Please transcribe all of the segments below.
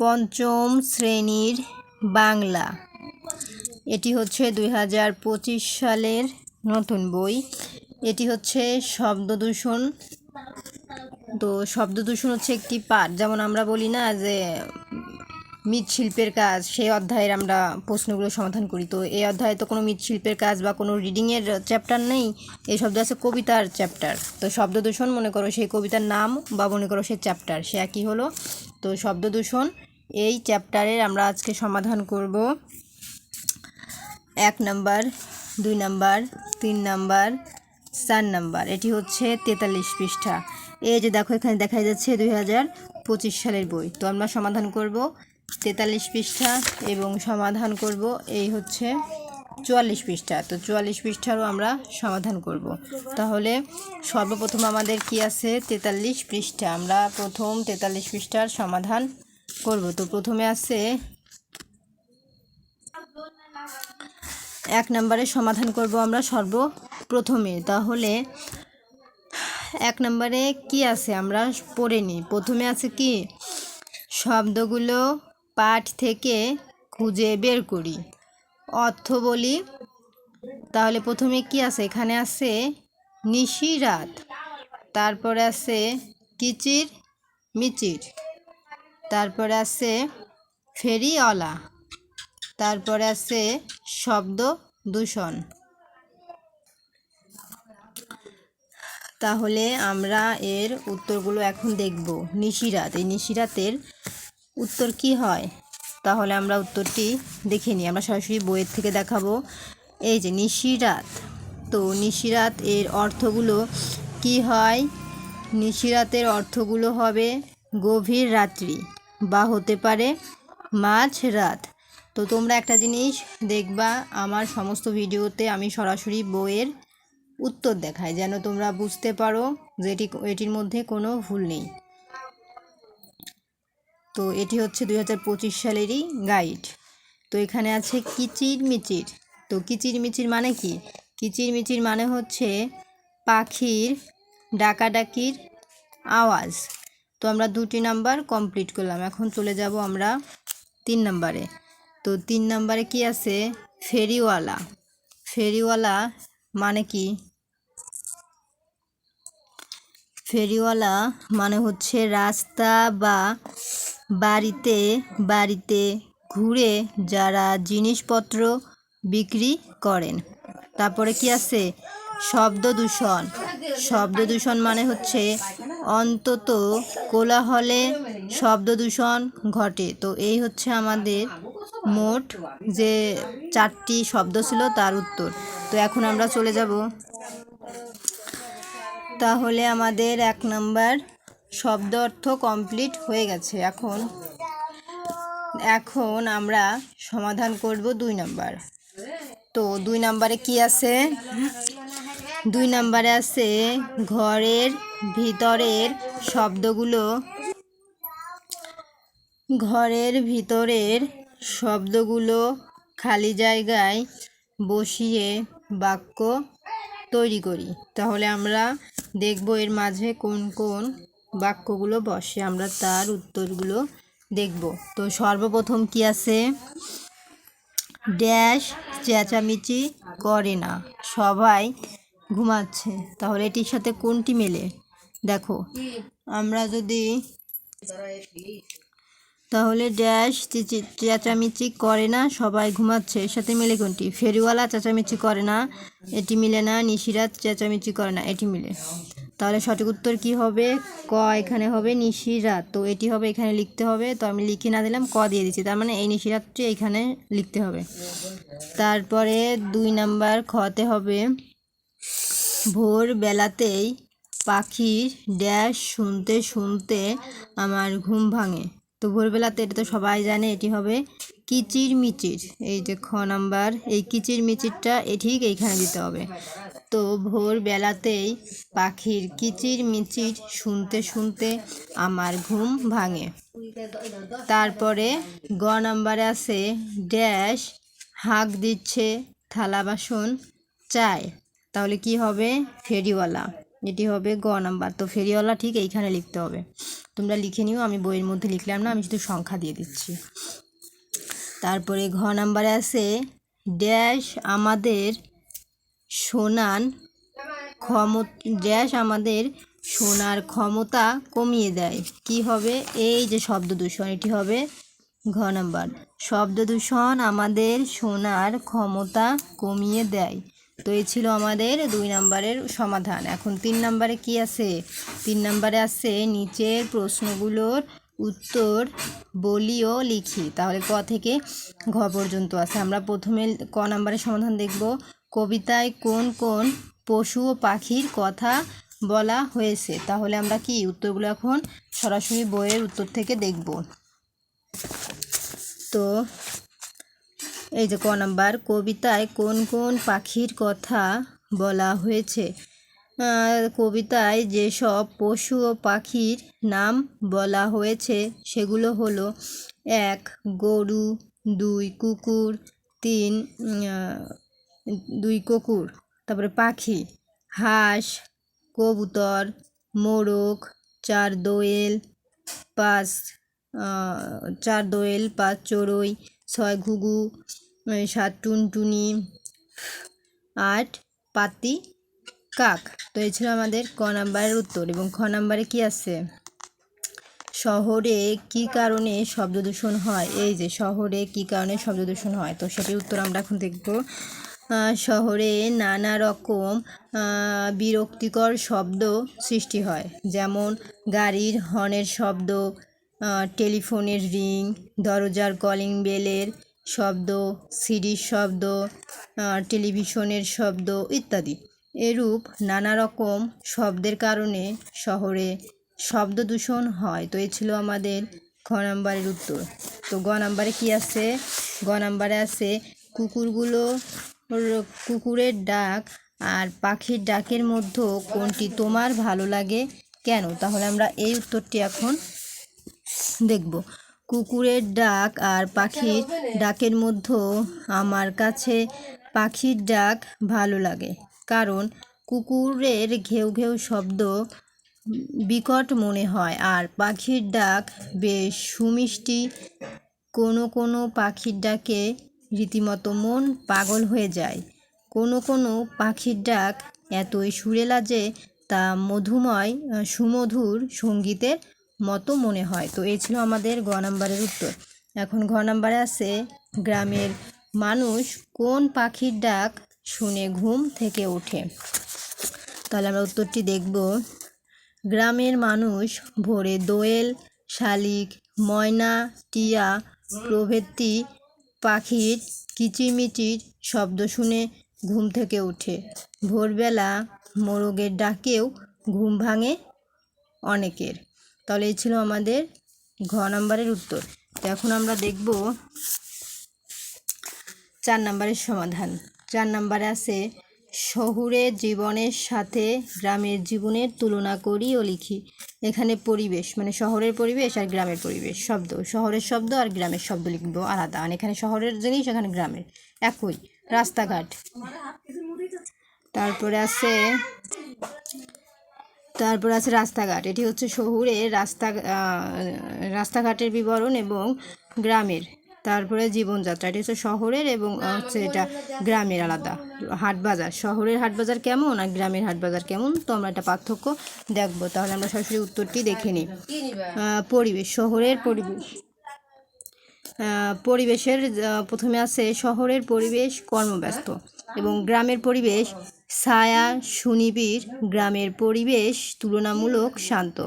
পঞ্চম শ্রেণির বাংলা। এটি হচ্ছে দুই হাজার পঁচিশ সালের নতুন বই। এটি হচ্ছে শব্দ দূষণ। তো শব্দ দূষণ হচ্ছে একটি পাঠ। যেমন আমরা বলি না যে, মৃৎশিল্পের কাজ, সেই অধ্যায়ের আমরা প্রশ্নগুলো সমাধান করি। তো এই অধ্যায়ে তো কোনো মৃৎশিল্পের কাজ বা কোনো রিডিংয়ের চ্যাপ্টার নেই। এই শব্দ আছে কবিতার চ্যাপ্টার তো শব্দ দূষণ মনে করো সেই কবিতার নাম বা মনে করো সেই চ্যাপ্টার সে একই হলো। তো শব্দ দূষণ এই চ্যাপ্টারের আমরা আজকে সমাধান করব। এক নাম্বার, দুই নাম্বার, তিন নাম্বার, চার নাম্বার। এটি হচ্ছে তেতাল্লিশ পৃষ্ঠা। এই যে দেখো, এখানে দেখা যাচ্ছে দুই হাজার পঁচিশ সালের বই। তো আমরা সমাধান করব তেতাল্লিশ পৃষ্ঠা এবং সমাধান করব এই হচ্ছে চুয়াল্লিশ পৃষ্ঠা। তো চুয়াল্লিশ পৃষ্ঠারও আমরা সমাধান করব। তাহলে সর্বপ্রথম আমাদের কি আছে? তেতাল্লিশ পৃষ্ঠা। আমরা প্রথম তেতাল্লিশ পৃষ্ঠার সমাধান করব। তো প্রথমে আছে এক নম্বরে সমাধান করব আমরা সর্বপ্রথমে। তাহলে এক নম্বরে কি আছে আমরা পড়ে নিই। প্রথমে আছে কি? শব্দগুলো পাঠ থেকে খুঁজে বের করি। অর্থ বলি। তাহলে প্রথমে কি আছে? এখানে আছে নিশি রাত তারপরে আছে কিচির মিচির। তারপরে আছে ফেরিওয়ালা। তারপরে আছে শব্দ দূষণ। তাহলে আমরা এর উত্তরগুলো এখন দেখব। নিশিরাত। এই নিশিরাতের উত্তর কি হয়? তাহলে আমরা উত্তরটি দেখে নিই। আমরা সরাসরি বইয়ের থেকে দেখাবো। এই যে নিশিরাত। তো নিশিরাত এর অর্থগুলো কি হয়? নিশিরাতের অর্থগুলো হবে গভীর রাত্রি। বা হতে পারে মাঝ রাত। তো তোমরা একটা জিনিস দেখবা, আমার সমস্ত ভিডিওতে আমি সরাসরি বইয়ের উত্তর দেখাই, যেন তোমরা বুঝতে পারো যে এটি এটির মধ্যে কোনো ভুল নেই। তো এটি হচ্ছে দুই হাজার পঁচিশ সালেরই গাইড। তো এখানে আছে কিচির মিচির তো কিচির মিচির মানে কি? কিচির মিচির মানে হচ্ছে পাখির ডাকাডাকির আওয়াজ। তো আমরা দুটি নাম্বার কমপ্লিট করলাম। এখন চলে যাব আমরা তিন নাম্বারে। তো তিন নাম্বারে কি আছে? ফেরিওয়ালা। ফেরিওয়ালা মানে কি? ফেরিওয়ালা মানে হচ্ছে রাস্তা বা বাড়িতে বাড়িতে ঘুরে যারা জিনিসপত্র বিক্রি করেন। তারপরে কি আছে? শব্দ দূষণ শব্দ দূষণ মানে হচ্ছে অন্তত কোলাহলে শব্দ দূষণ ঘটে। তো এই হচ্ছে আমাদের মোট যে চারটি শব্দ ছিল তার উত্তর। তো এখন আমরা চলে যাব। তাহলে আমাদের এক নম্বর শব্দ অর্থ কমপ্লিট হয়ে গেছে। এখন এখন আমরা সমাধান করব দুই নাম্বার। তো দুই নাম্বারে কি আছে? দুই নাম্বারে আছে ঘরের ভিতরের শব্দগুলো। ঘরের ভিতরের শব্দগুলো খালি জায়গায় বসিয়ে বাক্য তৈরি করি। তাহলে আমরা দেখব এর মাঝে কোন কোন বাক্যগুলো বসে, আমরা তার উত্তরগুলো দেখব। তো সর্বপ্রথম কি আছে? ড্যাশ চেঁচামেচি করে না। সবাই ঘুমাচ্ছে। তাহলে এটির সাথে কোনটি মেলে? দেখো, আমরা যদি তাহলে ড্যাশ চেঁচে- চেঁচামেচি করে না, সবাই ঘুমাচ্ছে, এর সাথে মিলে কোনটি? ফেরিওয়ালা চেঁচামেচি করে না, এটি মিলে না নিশিরাত চেঁচামেচি করে না, এটি মিলে। তাহলে সঠিক উত্তর কি হবে? ক এখানে হবে নিশিরাত তো এটি হবে এখানে লিখতে হবে, তো আমি লিখে না দিলাম, ক দিয়ে দিচ্ছি। তার মানে এই নিশিরাতটি এখানে লিখতে হবে। তারপরে দুই নাম্বার খতে হবে ভোর বেলাতেই পাখির ড্যাশ শুনতে শুনতে আমার ঘুম ভাঙে। তো ভোরবেলাতে এটা তো সবাই জানে, এটি হবে কিচির মিচির এই যে খ নাম্বার, এই কিচির মিচিরটা এ ঠিক এইখানে দিতে হবে। তো ভোরবেলাতেই পাখির কিচির মিচির শুনতে শুনতে আমার ঘুম ভাঙে। তারপরে গ নাম্বারে আছে, ড্যাশ হাঁক দিচ্ছে, থালা বাসন, চায়। তাহলে কি হবে? ফেরিওয়ালা। এটি হবে গ নাম্বার। তো ফেরিওয়ালা ঠিক এইখানে লিখতে হবে। তোমরা লিখে নিও, আমি বইয়ের মধ্যে লিখলাম না, আমি শুধু সংখ্যা দিয়ে দিচ্ছি। তারপরে ঘ নাম্বারে আছে, ড্যাশ আমাদের শোনান ক্ষম ড্যাশ আমাদের শোনার ক্ষমতা কমিয়ে দেয়। কি হবে? এই যে শব্দ দূষণ, এটি হবে ঘ নাম্বার। শব্দ দূষণ আমাদের শোনার ক্ষমতা কমিয়ে দেয়। তো এই ছিল আমাদের দুই নাম্বারের সমাধান। এখন তিন নাম্বারে কি আছে? তিন নাম্বারে আছে নিচের প্রশ্নগুলোর উত্তর বলি ও লিখি। তাহলে ক থেকে ঘ পর্যন্ত আছে। আমরা প্রথমে ক নাম্বারের সমাধান দেখব। কবিতায় কোন কোন পশু ও পাখির কথা বলা হয়েছে? তাহলে আমরা কি? উত্তরগুলো এখন সরাসরি বইয়ের উত্তর থেকে দেখব। তো এই যে ক নাম্বার, কবিতায় কোন কোন পাখির কথা বলা হয়েছে? কবিতায় যেসব পশু ও পাখির নাম বলা হয়েছে, সেগুলো হলো এক, গরু, দুই, কুকুর, তিন দুই কুকুর, তারপরে পাখি, হাঁস, কবুতর, মোরগ, চার দোয়েল, পাঁচ চার দোয়েল, পাঁচ চড়ুই ছয় ঘুঘু সাত টুনটুনি, আট পাতি কাক। তো এই ছিল আমাদের ক নাম্বারের উত্তর এবং খ নাম্বারে কি আছে? শহরে কি কারণে শব্দ দূষণ হয়? এই যে শহরে কি কারণে শব্দ দূষণ হয়? তো সেটির উত্তর আমরা এখন দেখব। শহরে নানা রকম বিরক্তিকর শব্দ সৃষ্টি হয়। যেমন গাড়ির হর্নের শব্দ টেলিফোনের রিং, দরজার কলিং বেলের শব্দ, সিডির শব্দ টেলিভিশনের শব্দ ইত্যাদি। এরূপ নানা রকম শব্দের কারণে শহরে শব্দ দূষণ হয়। তো এ ছিল আমাদের খ নাম্বারের উত্তর। তো গ নাম্বারে কি আছে? গ নাম্বারে আছে, কুকুরগুলো কুকুরের ডাক আর পাখির ডাকের মধ্যে কোনটি তোমার ভালো লাগে কেন? তাহলে আমরা এই উত্তরটি এখন দেখব। কুকুরের ডাক আর পাখির ডাকের মধ্যে আমার কাছে পাখির ডাক ভালো লাগে কারণ কুকুরের ঘেউ ঘেউ শব্দ বিকট মনে হয় আর পাখির ডাক বেশ সুমিষ্টি। কোনো কোনো পাখির ডাকে রীতিমতো মন পাগল হয়ে যায়। কোনো কোনো পাখির ডাক এতই সুরেলা যে তা মধুময় সুমধুর সঙ্গীতের মতো মনে হয়। তো এই ছিল আমাদের গ নাম্বারের উত্তর। এখন ঘ নাম্বারে আছে, গ্রামের মানুষ কোন পাখির ডাক শুনে ঘুম থেকে ওঠে? তাহলে আমরা উত্তরটি দেখব। গ্রামের মানুষ ভোরে দোয়েল, শালিক, ময়না, টিয়া প্রভৃতি পাখির কিচিরমিচির শব্দ শুনে ঘুম থেকে ওঠে। ভোরবেলা মোরগের ডাকেও ঘুম ভাঙে অনেকের। তাহলে এই ছিল আমাদের ঘ নাম্বারের উত্তর। তো এখন আমরা দেখব চার নাম্বারের সমাধান। চার নাম্বারে আছে শহুরের জীবনের সাথে গ্রামের জীবনের তুলনা করি ও লিখি। এখানে পরিবেশ মানে শহরের পরিবেশ আর গ্রামের পরিবেশ, শব্দ। শহরের শব্দ আর গ্রামের শব্দ লিখব আলাদা। আর এখানে শহরের জিনিস, এখানে গ্রামের। একই, রাস্তাঘাট। তারপরে আছে তারপর আছে রাস্তাঘাট। এটি হচ্ছে শহুরের রাস্তা রাস্তাঘাটের বিবরণ এবং গ্রামের। তারপরে জীবনযাত্রা, এটি হচ্ছে শহরের এবং হচ্ছে এটা গ্রামের আলাদা। হাট বাজার, শহরের হাট বাজার কেমন আর গ্রামের হাট বাজার কেমন? তো আমরা একটা পার্থক্য দেখব। তাহলে আমরা সরাসরি উত্তরটি দেখে নিই। পরিবেশ, শহরের পরিবেশ। পরিবেশের প্রথমে আছে শহরের পরিবেশ, কর্মব্যস্ত এবং গ্রামের পরিবেশ ছায়া, সুনিবিড়, গ্রামের পরিবেশ তুলনামূলক শান্ত।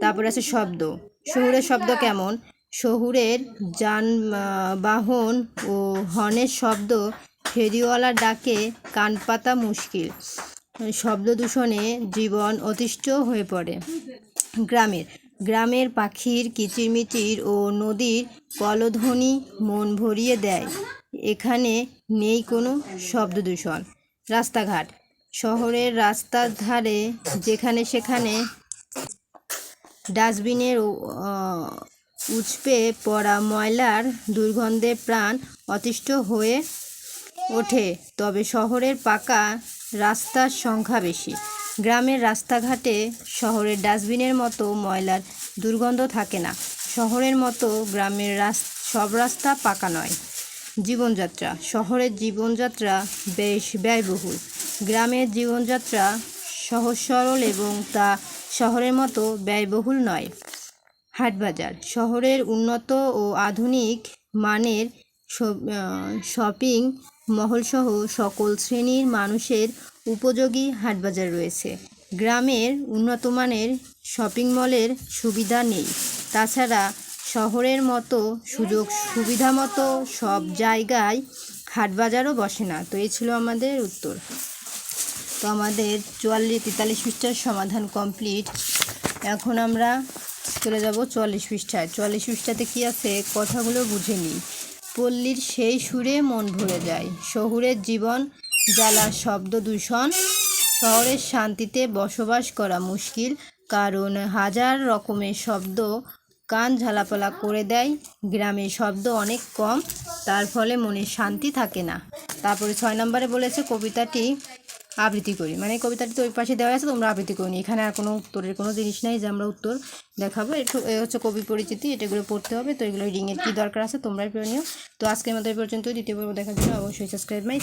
তারপরে আছে শব্দ। শহুরের শব্দ কেমন? শহুরের যানবাহন ও হর্নের শব্দ ফেরিওয়ালার ডাকে কান পাতা মুশকিল। শব্দ দূষণে জীবন অতিষ্ঠ হয়ে পড়ে। গ্রামের। গ্রামের পাখির কিচিরমিচির ও নদীর কলধ্বনি মন ভরিয়ে দেয়। এখানে নেই কোনো শব্দ দূষণ। রাস্তাঘাট। শহরের রাস্তার ধারে যেখানে সেখানে ডাস্টবিনের উচপে পড়া ময়লার দুর্গন্ধে প্রাণ অতিষ্ঠ হয়ে ওঠে, তবে শহরের পাকা রাস্তার সংখ্যা বেশি। গ্রামের রাস্তাঘাটে শহরের ডাস্টবিনের মতো ময়লার দুর্গন্ধ থাকে না। শহরের মতো গ্রামের রাস, সব রাস্তা পাকা নয়। জীবনযাত্রা। শহরের জীবনযাত্রা বেশ ব্যয়বহুল। গ্রামের জীবনযাত্রা সহজ, সরল এবং তা শহরের মতো ব্যয়বহুল নয়। হাটবাজার শহরের উন্নত ও আধুনিক মানের শপিং মহলসহ সকল শ্রেণির মানুষের উপযোগী হাটবাজার রয়েছে। গ্রামের উন্নত মানের শপিং মলের সুবিধা নেই। তাছাড়া শহরের মতো সুযোগ সুবিধা মতো সব জায়গায় হাটবাজারও বসে না। তো এই ছিল আমাদের উত্তর। তো আমাদের চুয়াল্লিশ তেতাল্লিশ পৃষ্ঠার সমাধান কমপ্লিট এখন আমরা চলে যাব চুয়াল্লিশ পৃষ্ঠায়। চুয়াল্লিশ পৃষ্ঠাতে কী আছে? কথাগুলো বুঝে নিই। পল্লীর সেই সুরে মন ভরে যায়। শহুরের জীবন, জ্বালা, শব্দ দূষণ, শহরের শান্তিতে বসবাস করা মুশকিল। কারণ হাজার রকমের শব্দ কান ঝালাপালা করে দেয়। গ্রামে শব্দ অনেক কম, তার ফলে মনে শান্তি থাকে না। তারপরে ছয় নম্বরে বলেছে, কবিতাটি আবৃত্তি করি। মানে কবিতাটি তো ওই পাশে দেওয়া আছে, তোমরা আবৃত্তি করি এখানে আর কোনো উত্তরের কোনো জিনিস নাই যে আমরা উত্তর দেখাবো। একটু হচ্ছে কবি পরিচিতি, এটাগুলো পড়তে হবে। তো এগুলো রিডিংয়ের কী দরকার আছে, তোমরাই নিও। তো আজকের মতো এই পর্যন্ত দ্বিতীয় পর্ব দেখার জন্য অবশ্যই সাবস্ক্রাইব মাই